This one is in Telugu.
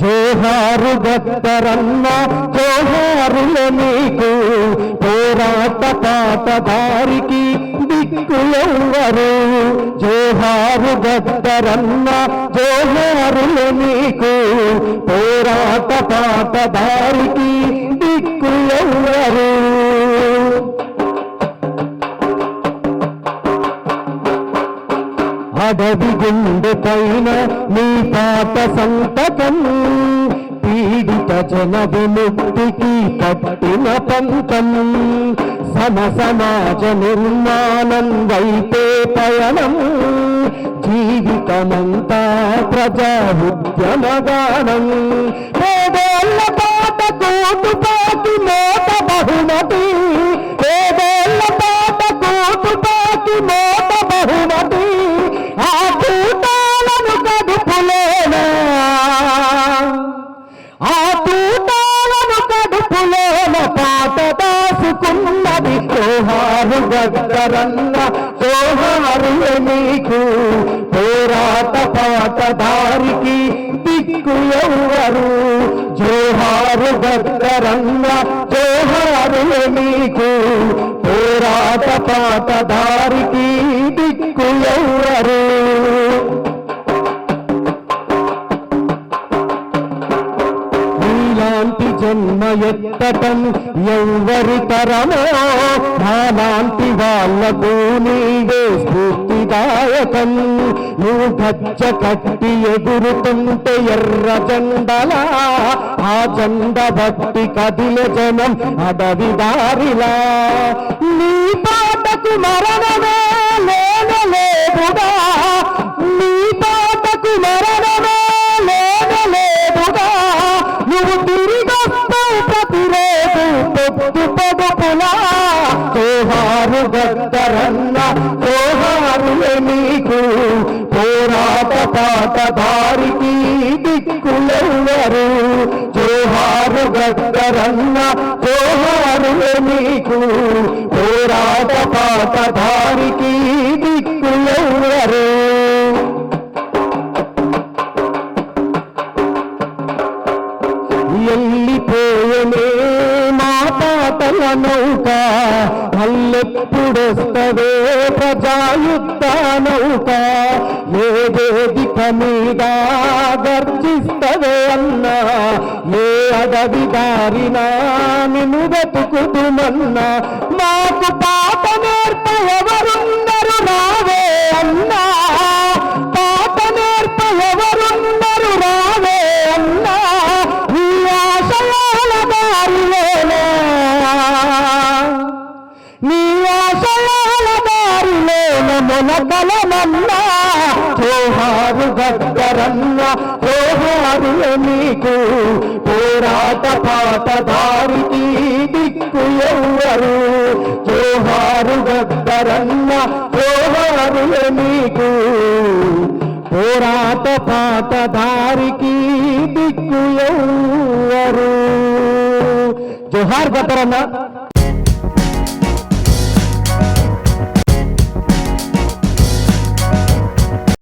జోహారు గద్దరన్న జోహారుల నీకు పోరాట పాటదారికి దిక్కు ఎవ్వరు జోహారు గద్దరన్న జోహారుల నీకు పోరాట పాటదారికి అడవి గుండె పైన నీ పాత సంతకం. పీడిత జన విముక్తికి పట్టిన పంతం. సమ సమాజ నిర్మాణం వైపే పయనం. జీవితమంతా ప్రజా ఉద్యమగానం పేదోళ్ళ పాట కోటు పాటి మోట బహుమతి జోహారు సోహారులే నీకు పోరాట పాటదారికి దిక్కు ఎవరు? జోహారు గద్దరన్న జోహారు నీకు పోరాట పాటదారికి దిక్కు ఎవరు? ఎత్తటం ఎవ్వరి తరమో? నాలాంటి వాళ్ళకు నీవే స్ఫూర్తిదాయకం. నువ్వు గచ్చ కట్టి ఎగురుతుంటే ఎర్ర జెండలా? ఆ జెండ భక్తి కదిల జనం అడవి దారిలా. నీ పాటకు మరణమే లేనలేదుగా పొద్దు పొదుపులా తోహారు గద్దరన్న జోహారు నీకు. పోరాట పాట దారికి దిక్కులెవ్వరు. జోహారు గద్దరన్న జోహారు నీకు. పోరాట పాట దారికి దిక్కులెవ్వరు. ఎల్లిపోయనే అనౌక నౌక మల్లెప్పుడొస్తవే ప్రజాయుద్ధ నౌక ఏ వేదిక మీద గర్జిస్తవే అన్నా ఏ అడవి దారినా నిన్ను బతుకుతుమన్నా మాకు దారిలోన మొలకలమన్నా తోహారు గద్దరన్న తోహారు నీకు. పోరాట పాట దారికి దిక్కు ఎవ్వరు తోహారు గద్దరన్న తోహారు నీకు. పోరాట పాట దారికి దిక్కు ఎవ్వరు జోహార్ గద్దరన్న.